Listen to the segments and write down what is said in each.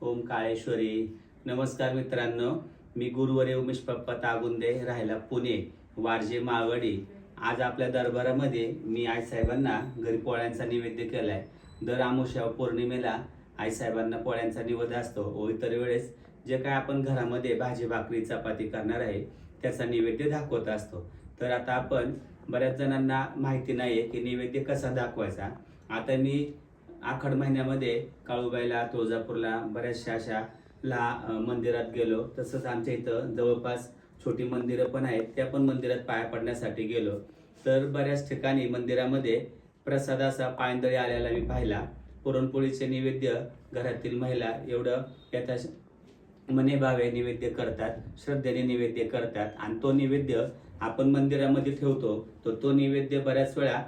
ओम काळेश्वरी. नमस्कार मित्रांनो मी गुरुवरे उमेश पप्पा तागुंदे राहायला पुणे वारजे मावडी. आज आपल्या दरबारामध्ये मी आईसाहेबांना घरी पोळ्यांचा नैवेद्य केलाय. दर आमुष्या पौर्णिमेला आईसाहेबांना पोळ्यांचा निवेद्य असतो. व इतर वेळेस जे काय आपण घरामध्ये भाजी भाकरी चपाती करणार आहे त्याचा नैवेद्य दाखवत असतो. तर आता आपण बऱ्याच जणांना माहिती नाही आहे की नैवेद्य कसा दाखवायचा. आता मी आखड महिन्यामध्ये काळूबाईला तुळजापूरला बऱ्याचशा अशा ला मंदिरात गेलो. तसंच आमच्या इथं जवळपास छोटी मंदिरं पण आहेत. त्या पण मंदिरात पाया पडण्यासाठी गेलो. तर बऱ्याच ठिकाणी मंदिरामध्ये प्रसादाचा पायंदळी आलेला मी पाहिला. पुरणपोळीचे नैवेद्य घरातील महिला एवढं याचा मने भावे नैवेद्य करतात श्रद्धेने नैवेद्य करतात आणि तो नैवेद्य आपण मंदिरामध्ये ठेवतो. तर तो नैवेद्य बऱ्याच वेळा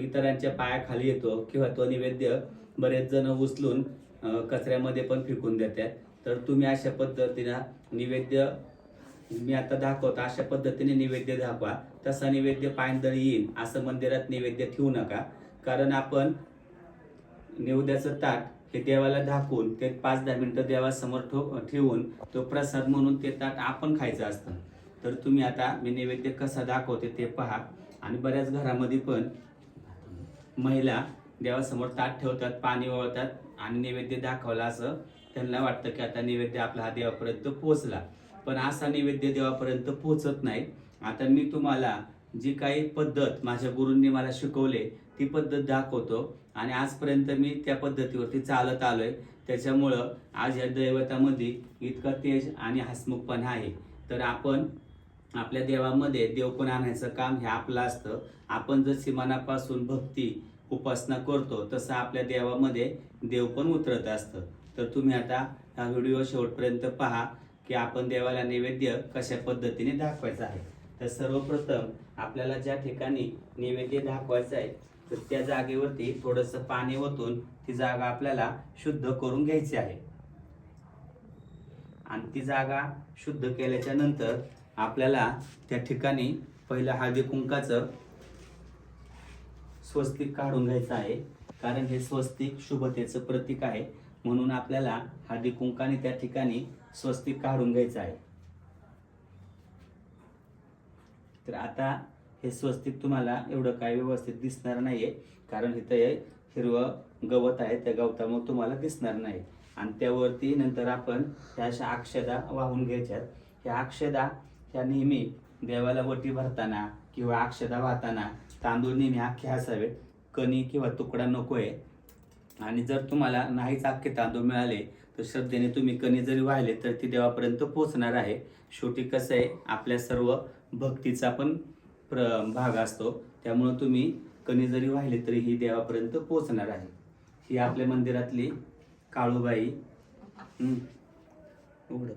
इतरांच्या पायाखाली येतो किंवा तो नैवेद्य बरेच जण उचलून कचऱ्यामध्ये पण फेकून देतात. तर तुम्ही अशा पद्धतीनं नैवेद्य मी आता दाखवतो अशा पद्धतीने नैवेद्य दाखवा. तसा नैवेद्य पायंदळी येईल असं मंदिरात नैवेद्य ठेवू नका. कारण आपण निवद्याचं ताट हे देवाला दाखवून ते पाच दहा मिनटं देवासमोर ठो ठेवून तो प्रसाद म्हणून ते ताट आपण खायचं असतं. तर तुम्ही आता मी नैवेद्य कसा दाखवते ते पहा. आणि बऱ्याच घरामध्ये पण महिला देवासमोर ताट ठेवतात पाणी वळतात आणि नैवेद्य दाखवला असं त्यांना वाटतं की आता नैवेद्य आपला हा देवापर्यंत पोहोचला. पण असा नैवेद्य देवापर्यंत पोहोचत नाही. आता मी तुम्हाला जी काही पद्धत माझ्या गुरूंनी मला शिकवले ती पद्धत दाखवतो आणि आजपर्यंत मी त्या पद्धतीवरती चालत आलो आहे त्याच्यामुळं आज या दैवतामध्ये इतका तेज आणि हसमुखपणा आहे. तर आपण आपल्या देवामध्ये देवपण आणायचं काम हे आपलं असतं. आपण जर मनापासून भक्ती उपासना करतो तसं आपल्या देवामध्ये देव पण उतरत असतं. तर तुम्ही आता हा व्हिडिओ शेवटपर्यंत पहा की आपण देवाला नैवेद्य कशा पद्धतीने दाखवायचा आहे. तर सर्वप्रथम आपल्याला ज्या ठिकाणी नैवेद्य दाखवायचं आहे तर त्या जागेवरती थोडंसं पाणी ओतून ती जागा आपल्याला शुद्ध करून घ्यायची आहे. आणि ती जागा शुद्ध केल्याच्यानंतर आपल्याला त्या ठिकाणी पहिलं हळदी कुंकाचं स्वस्तिक काढून घ्यायचं आहे. कारण हे स्वस्तिक शुभतेचं प्रतीक आहे. म्हणून आपल्याला हळदी कुंकाने त्या ठिकाणी स्वस्तिक काढून घ्यायचं आहे. तर आता हे स्वस्तिक तुम्हाला एवढं काय व्यवस्थित दिसणार नाहीये. कारण इथं हिरवं गवत आहे. त्या गवतामुळे तुम्हाला दिसणार नाही. आणि त्यावरती नंतर आपण ह्या अशा अक्षदा वाहून घ्यायच्यात. ह्या अक्षदा ह्या नेहमी देवाला वटी भरताना किंवा अक्षदा वाहताना तांदूळ नेहमी अख्खे असावेत. कणी किंवा तुकडा नको आहे आणि जर तुम्हाला नाहीच अख्खे तांदूळ मिळाले तर श्रद्धेने तुम्ही कणी जरी वाहिले तर ती देवापर्यंत पोहोचणार आहे. शेवटी कसं आहे आपल्या सर्व भक्तीचा पण प्र भाग असतो. त्यामुळं तुम्ही कणी जरी वाहिले तरी ही देवापर्यंत पोहोचणार आहे. ही आपल्या मंदिरातली काळूबाई. उघड उघडं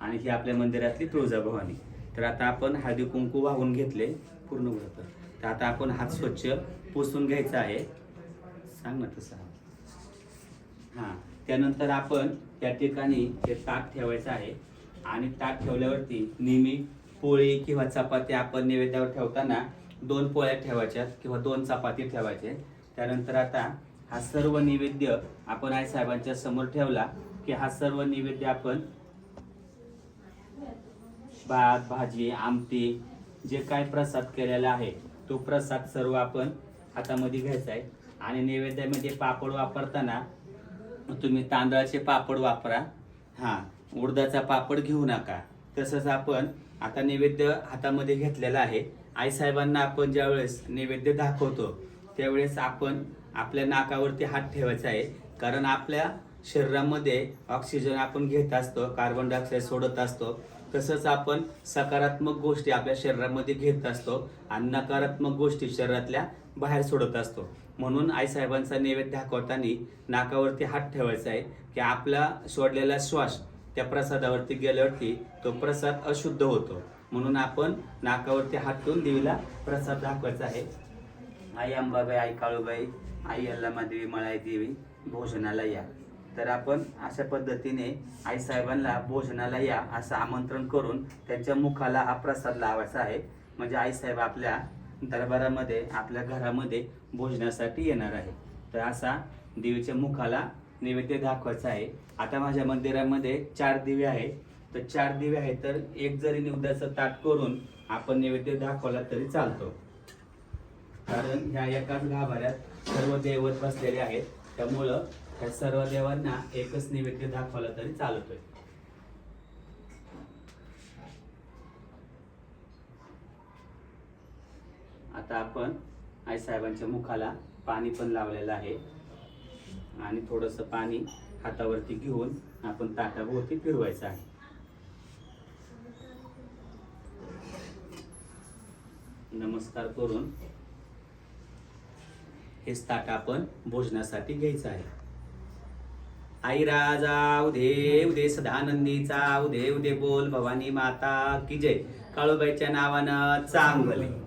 आणि ही आपल्या मंदिरातली तुळजाभवानी. तर आता आपण हळदी कुंकू वाहून घेतले पूर्ण उघडं तर आता आपण हात स्वच्छ पुसून घ्यायचा आहे. सांग ना तसं. हां त्यानंतर आपण त्या ठिकाणी ते ताक ठेवायचं आहे. आणि ताक ठेवल्यावरती नेहमी पोळी किंवा चपाती आपण नैवेद्यावर ठेवताना दोन पोळ्या ठेवायच्यात किंवा दोन चपाती ठेवायचे. त्यानंतर आता हा सर्व नैवेद्य आपण आई साहेबांच्या समोर ठेवला की हा सर्व नैवेद्य आपण भात भाजी आमटी जे काय प्रसाद केलेला आहे तो प्रसाद सर्व आपण हातामध्ये घ्यायचा आहे. आणि नैवेद्यामध्ये पापड वापरताना तुम्ही तांदळाचे पापड वापरा. हां उडदाचा पापड घेऊ नका. तसंच आपण आता नैवेद्य हातामध्ये घेतलेला आहे. आईसाहेबांना आपण ज्यावेळेस नैवेद्य दाखवतो त्यावेळेस आपण आपल्या नाकावरती हात ठेवायचा आहे. कारण आपल्या शरीरामध्ये ऑक्सिजन आपण घेत असतो कार्बन डायऑक्साईड सोडत असतो. तसंच आपण सकारात्मक गोष्टी आपल्या शरीरामध्ये घेत असतो आणि नकारात्मक गोष्टी शरीरातल्या बाहेर सोडत असतो. म्हणून आईसाहेबांचा नैवेद्य दाखवताना नाकावरती हात ठेवायचा आहे की आपला सोडलेला श्वास त्या प्रसादावरती गेल्यावरती तो प्रसाद अशुद्ध होतो. म्हणून आपण नाकावरती हात ठेवून देवीला प्रसाद दाखवायचा आहे. आई अंबाबाई आई काळूबाई आई अल्लामादेवी मळाई देवी भोजनाला या. तर आपण अशा पद्धतीने आई साहेबांना भोजनाला या असं आमंत्रण करून त्यांच्या मुखाला हा प्रसाद लावायचा आहे. म्हणजे आई साहेब आपल्या दरबारामध्ये आपल्या घरामध्ये भोजनासाठी येणार आहे. तर असा देवीच्या मुखाला नैवेद्य दाखवायचा आहे. आता माझ्या मंदिरामध्ये चार दिवे आहेत. तर चार दिवे आहेत तर एक जरी निवदाचं ताट करून आपण नैवेद्य दाखवला तरी चालतो. कारण ह्या एकाच गाभाऱ्यात सर्व दैवत बसलेले आहेत. त्यामुळं ह्या सर्व देवांना एकच नैवेद्य दाखवला तरी चालतोय. आता आपण आई साहेबांच्या मुखाला पाणी पण लावलेलं आहे. आणि थोडंसं पाणी हातावरती घेऊन आपण ताटाभोवती फिरवायचं आहे. नमस्कार करून हेच ताट आपण भोजनासाठी घ्यायचं आहे. आई राजा उदे उदे सदानंदीचा उदे उदे बोल भवानी माता की जय? काळूबाईच्या नावानं चांगले.